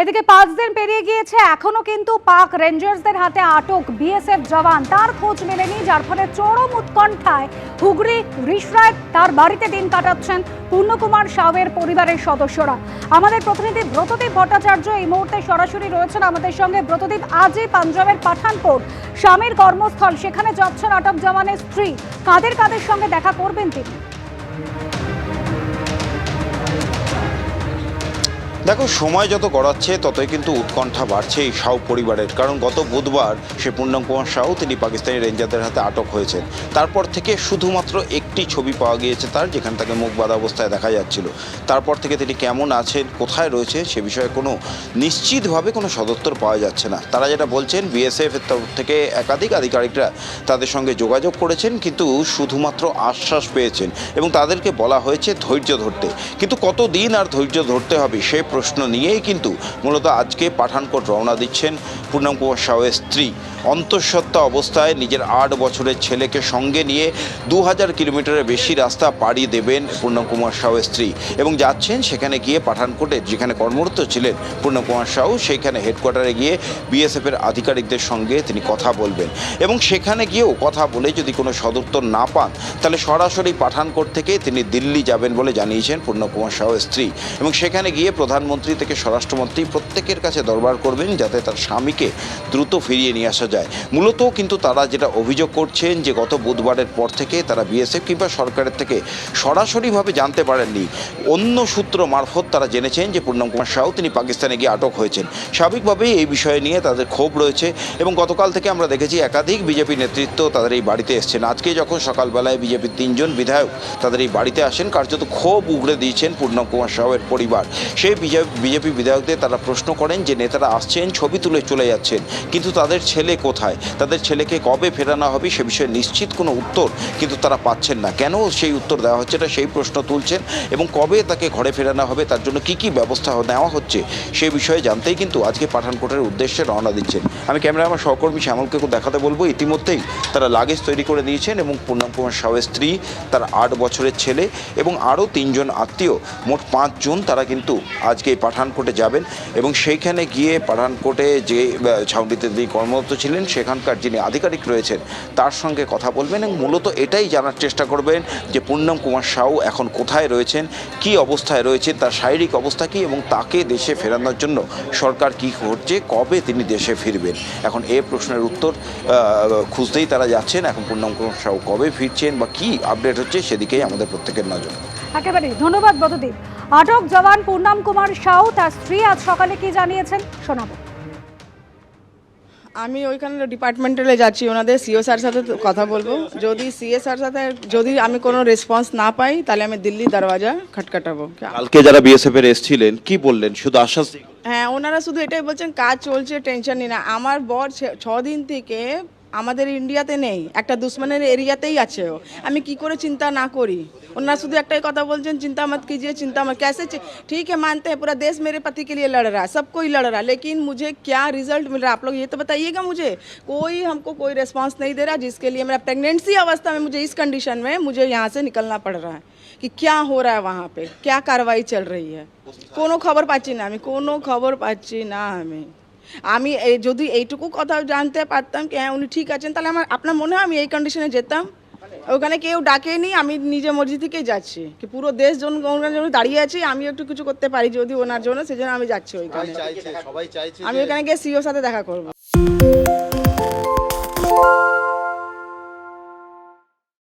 এদিকে পাঁচ দিন পেরিয়ে গিয়েছে, এখনও কিন্তু পাক রেঞ্জার্সদের হাতে আটক বিএসএফ জওয়ান। তার খোঁজ মেলেনি, যার ফলে চরম উৎকণ্ঠায় হুগলি রিসরায় তার বাড়িতে দিন কাটাচ্ছেন পূর্ণকুমার সাউয়ের পরিবারের সদস্যরা। আমাদের প্রতিনিধি ব্রতদীপ ভট্টাচার্য এই মুহূর্তে সরাসরি রয়েছেন আমাদের সঙ্গে। ব্রতদীপ আজই পাঞ্জাবের পাঠানকোট, স্বামীর কর্মস্থল, সেখানে যাচ্ছেন আটক জওয়ানের স্ত্রী। কাদের কাদের সঙ্গে দেখা করবেন তিনি? দেখো, সময় যত গড়াচ্ছে, ততই কিন্তু উৎকণ্ঠা বাড়ছে এই সাউ পরিবারের। কারণ গত বুধবার সে পূর্ণম কুমার সাউ, তিনি পাকিস্তানি রেঞ্জারদের হাতে আটক হয়েছেন। তারপর থেকে শুধুমাত্র একটি ছবি পাওয়া গিয়েছে তার, যেখানে তাকে মুখ বাঁধা অবস্থায় দেখা যাচ্ছিল। তারপর থেকে তিনি কেমন আছেন, কোথায় রয়েছে, সে বিষয়ে কোনো নিশ্চিতভাবে কোনো সদত্তর পাওয়া যাচ্ছে না। তারা যেটা বলছেন বিএসএফ এর তরফ থেকে একাধিক আধিকারিকরা তাদের সঙ্গে যোগাযোগ করেছেন, কিন্তু শুধুমাত্র আশ্বাস পেয়েছেন। এবং তাদেরকে বলা হয়েছে ধৈর্য ধরতে। কিন্তু কতদিন আর ধৈর্য ধরতে হবে, সে প্রশ্ন নিয়েই কিন্তু মূলত আজকে পাঠানকোট রওনা দিচ্ছেন পূর্ণম কুমার সাউয়ের স্ত্রী। অন্তঃসত্ত্বা অবস্থায় নিজের আট বছরের ছেলেকে সঙ্গে নিয়ে দু হাজার কিলোমিটারের বেশি রাস্তা পাড়ি দেবেন পূর্ণম কুমার সাউয়ের স্ত্রী এবং যাচ্ছেন সেখানে গিয়ে পাঠানকোটে যেখানে কর্মরত ছিলেন পূর্ণম কুমার সাউ সেইখানে হেডকোয়ার্টারে গিয়ে বিএসএফের আধিকারিকদের সঙ্গে তিনি কথা বলবেন এবং সেখানে গিয়েও কথা বলে যদি কোনো সদুত্তর না পান, তাহলে সরাসরি পাঠানকোট থেকে তিনি দিল্লি যাবেন বলে জানিয়েছেন পূর্ণ কুমার সাউয়ের স্ত্রী এবং সেখানে গিয়ে প্রধানমন্ত্রী থেকে স্বরাষ্ট্রমন্ত্রী প্রত্যেকের কাছে দরবার করবেন যাতে তার স্বামীকে দ্রুত ফিরিয়ে নিয়ে আসা যায়। মূলত কিন্তু তারা যেটা অভিযোগ করছেন যে গত বুধবারের পর থেকে তারা বিএসএফ কিংবা সরকারের থেকে সরাসরিভাবে জানতে পারেননি। অন্য সূত্র মারফত তারা জেনেছেন যে পূর্ণম কুমার সাউ তিনি পাকিস্তানে গিয়ে আটক হয়েছেন। স্বাভাবিকভাবেই এই বিষয়ে নিয়ে তাদের ক্ষোভ রয়েছে এবং গতকাল থেকে আমরা দেখেছি একাধিক বিজেপি নেতৃত্ব তাদের এই বাড়িতে এসছেন। আজকে যখন সকালবেলায় বিজেপির তিনজন বিধায়ক তাদের এই বাড়িতে আসেন, কার্যত ক্ষোভ উগড়ে দিয়েছেন পূর্ণম কুমার সাউয়ের পরিবার। সেই বিজেপি বিধায়কদের তারা প্রশ্ন করেন যে নেতারা আসছেন, ছবি তুলে চলে যাচ্ছেন, কিন্তু তাদের ছেলে কোথায়? তাদের ছেলেকে কবে ফেরানো হবে সে বিষয়ে নিশ্চিত কোনো উত্তর কিন্তু তারা পাচ্ছেন না। কেন সেই উত্তর দেওয়া হচ্ছে না? সেই প্রশ্ন তুলছেন এবং কবে তাকে ঘরে ফেরানো হবে? তার জন্য কি কি ব্যবস্থা নেওয়া হচ্ছে? সেই বিষয়ে জানতেই কিন্তু আজকে পাঠানকোটের উদ্দেশ্যে রওনা দিচ্ছেন। আমি ক্যামেরা আমার সহকর্মী শ্যামলকে দেখাতে বলব। ইতিমধ্যেই তারা লাগেজ তৈরি করে নিয়েছেন এবং পূর্ণাম কুমার সাউয়ের স্ত্রী, তার আট বছরের ছেলে এবং আরও তিনজন আত্মীয়। মোট পাঁচজন তারা কিন্তু আজকে পাঠানকোটে যাবেন এবং সেইখানে গিয়ে পাঠানকোটে যে ছাউনিতে যিনি কর্মরত ছিলেন, সেখানকার যিনি আধিকারিক রয়েছেন, তার সঙ্গে কথা বলবেন এবং মূলত এটাই জানার চেষ্টা করবেন যে পূর্ণম কুমার সাউ এখন কোথায় রয়েছেন, কি অবস্থায় রয়েছেন, তার শারীরিক অবস্থা কী এবং তাকে দেশে ফেরানোর জন্য সরকার কি করছে, কবে তিনি দেশে ফিরবেন? এখন এ প্রশ্নের উত্তর খুঁজতেই তারা যাচ্ছেন, এখন পূর্ণম কুমার সাউ কবে ফিরছেন বা কি আপডেট হচ্ছে সেদিকেই আমাদের প্রত্যেকের নজর। একেবারে ধন্যবাদ ব্রতদীপ আটক জওয়ান পূর্ণাম কুমার সাউ তার স্ত্রী আজ সকালে কি জানিয়েছেন শোনাবো। আমি ওইখানে ডিপার্টমেন্টালে যাচ্ছি ওনাদের সিও স্যার সাথে কথা বলব। যদি সিএ স্যার সাথে যদি আমি কোনো রেসপন্স না পাই তাহলে আমি দিল্লি দরওয়াজা খটখটাবো। কালকে যারা বিএসএফ এর এসেছিলেন কি বললেন? শুধু আশ্বাস হ্যাঁ ওনারা শুধু এটাই বলছেন কাজ চলছে টেনশন নিই না। আমার বর ছ- ছ দিন থেকে আমাদের ইন্ডিয়াতে নেই একটা দুশ্মনের এরিয়াতেই আছে ও। আমি কি করে চিন্তা না করি? ওনারা শুধু একটাই কথা বলছেন চিন্তা মত कीजिए चिंता मत कैसे ठीक है मानते हैं पूरा देश मेरे पति के लिए लड़ रहा है सब कोई लड़ रहा है लेकिन मुझे क्या रिज़ल्ट मिल रहा है? आप लोग ये तो बताइएगा मुझे। कोई हमको कोई रिस्पॉन्स नहीं दे रहा जिसके लिए मेरा प्रेगनेंसी अवस्था में मुझे इस कंडीशन में मुझे यहाँ से निकलना पड़ रहा है कि क्या हो रहा है वहाँ पे क्या कार्रवाई चल रही है। কোনো खबर पाची ना हमें कोनो खबर पाची ना हमें। আমি যদি এইটুকু কথা জানতে পারতাম কি হ্যাঁ উনি ঠিক আছেন তাহলে আমার আপনার মনে হয় আমি এই কন্ডিশনে যেতাম? ওখানে কেউ ডাকেনি আমি নিজে মর্জি থেকেই যাচ্ছি। কি পুরো দেশ জন জন্য দাঁড়িয়ে আছি আমি একটু কিছু করতে পারি যদি ওনার জন্য সেজন্য আমি যাচ্ছি ওইখানে। আমি ওখানে গিয়ে সিওর সাথে দেখা করব।